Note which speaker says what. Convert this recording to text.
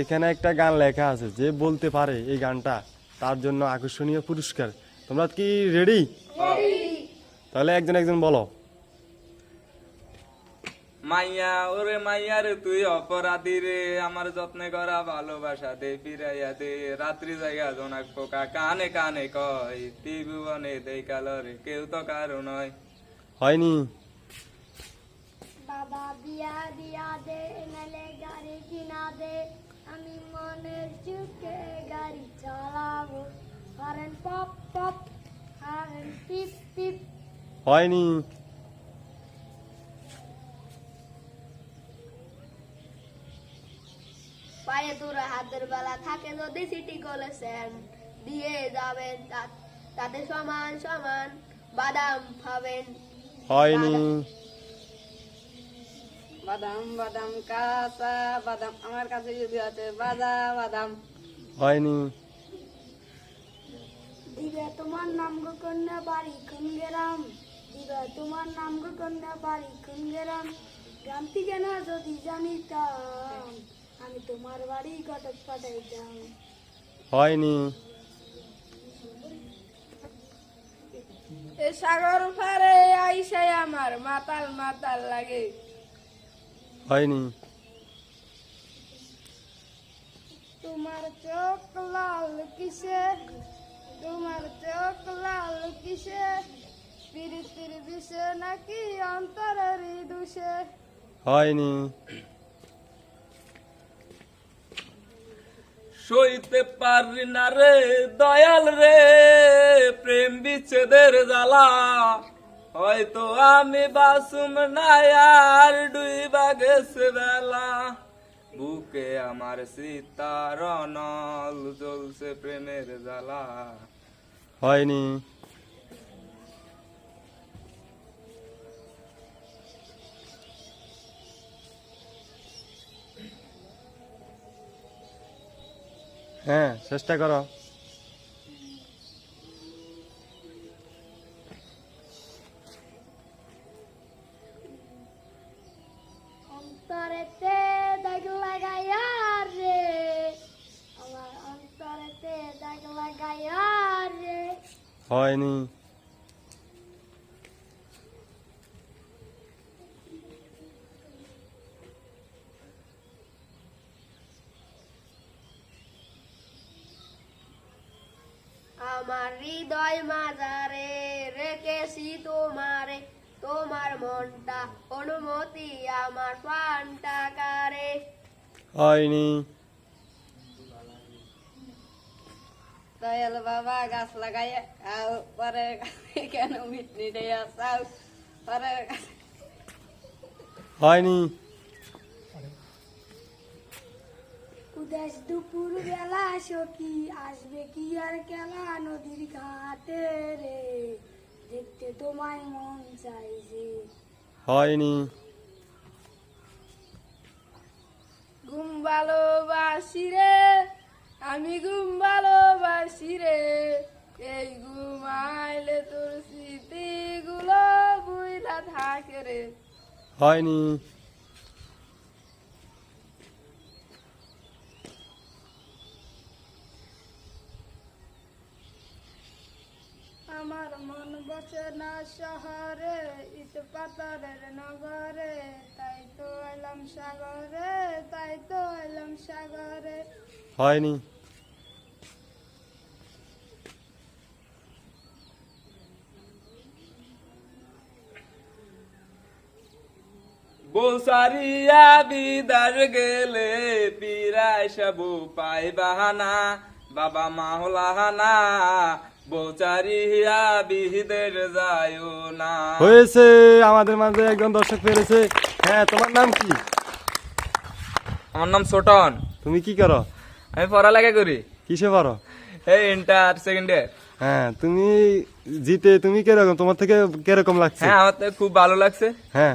Speaker 1: এখানে একটা গান লেখা আছে যে বলতে পারে এই গানটা তার জন্য আকর্ষণীয় পুরস্কার। তোমরা কি রেডি তাহলে একজন একজন বলো।
Speaker 2: মাইয়া ওরে মাইয়া রে তুই অপরাধী রে। আমার যত্নে করা ভালোবাসা দে ফিরাইয়া দে। রাত্রি জায়গা জোনাক পোকা কানে কানে কয় ত্রিভুবনে দেই কালরে কেউ তো কারও নয়।
Speaker 1: হয়নি।
Speaker 3: বাবা বিয়া দিয়া দে নালে গাড়ি কিনা দে। আমি মনের চুকে গাড়ি চালাবো। হরেন পপ পপ হরেন পিপ পিপ।
Speaker 1: হয়নি।
Speaker 3: পায়ে তোরা হাতের বেলা থাকে যদি সিটি কলেছেন দিয়ে যাবেন তাতে সমান সমান বাদাম খাবেন
Speaker 1: হয়নি।
Speaker 4: বাদাম বাদাম কাঁচা বাদাম। আমার কাছে যদি আছে বাজা বাদাম।
Speaker 1: হয়নি।
Speaker 3: দিবে তোমার নাম গো কন্যা বাড়ি কোন গেরাম। দিবে তোমার নাম গো কন্যা বাড়ি কোন গেরাম। গ্রাম থেকে না যদি জানিতাম আমি তোমার বাড়ি কটক পাঠাইতাম।
Speaker 1: হয়নি।
Speaker 4: এ সাগর পারে আইসাই আমার মাতাল মাতাল লাগে।
Speaker 1: হয়নি।
Speaker 3: তোমার চোখ লাল কিসে তোমার চোখ লাল কিসে পিরিতির বিষে নাকি অন্তরের দুষে?
Speaker 1: হয়নি।
Speaker 2: সইতে পারি না রে দয়াল রে প্রেম বিচ্ছেদের জ্বালা। হয়তো আমি বাসুম না আর ডুইবা গেছে বেলা। বুকে আমার সীতার নল জ্বলছে প্রেমের জ্বালা।
Speaker 1: হয়নি। হ্যাঁ চেষ্টা করো। হয়নি।
Speaker 3: আমার হৃদয় মাজারে রেখেছি তোমারে। তোমার মনটা অনুমতি আমার পান টাকারে
Speaker 1: হয়নি।
Speaker 4: বাবা গাছ লাগাই আও পরে কেন মিটনি দেয়া পরে
Speaker 1: হয়নি।
Speaker 3: উদেশ দুপুর বেলা সখী আসবে কি আর খেলা নদীর ঘাটে রে? দেখতে তোমায় মন চাইছে
Speaker 1: হয়নি।
Speaker 4: ঘুম ভালোবাসি রে আমি ঘুম রে এই ঘুম আইলে তোর স্মৃতিগুলো বুইলা থাকে রে।
Speaker 1: হয়নি।
Speaker 3: আমার মন বসে না শহরে ইট পাথরের নগরে। তাই তো এলাম সাগরে তাই তো এলাম সাগরে।
Speaker 1: হয়নি।
Speaker 2: বৌসারিয়া বিদার গেলে পিরায় সবু পাই বাহানা বাবা মাহলাহানা বৌচারিয়া বিহিদের যায়ও না।
Speaker 1: হয়েছে আমাদের মাঝে একজন দর্শক পেরেছে। হ্যাঁ তোমার নাম কি?
Speaker 2: আমার নাম ছোটন
Speaker 1: তুমি কি করো?
Speaker 2: আমি পড়ালেখা করি।
Speaker 1: কিসে পারো
Speaker 2: এই ইন্টার সেকেন্ড ইয়ার
Speaker 1: হ্যাঁ তুমি জিতে তুমি কীরকম তোমার থেকে কীরকম লাগছে?
Speaker 2: হ্যাঁ আমার তো খুব ভালো লাগছে।
Speaker 1: হ্যাঁ।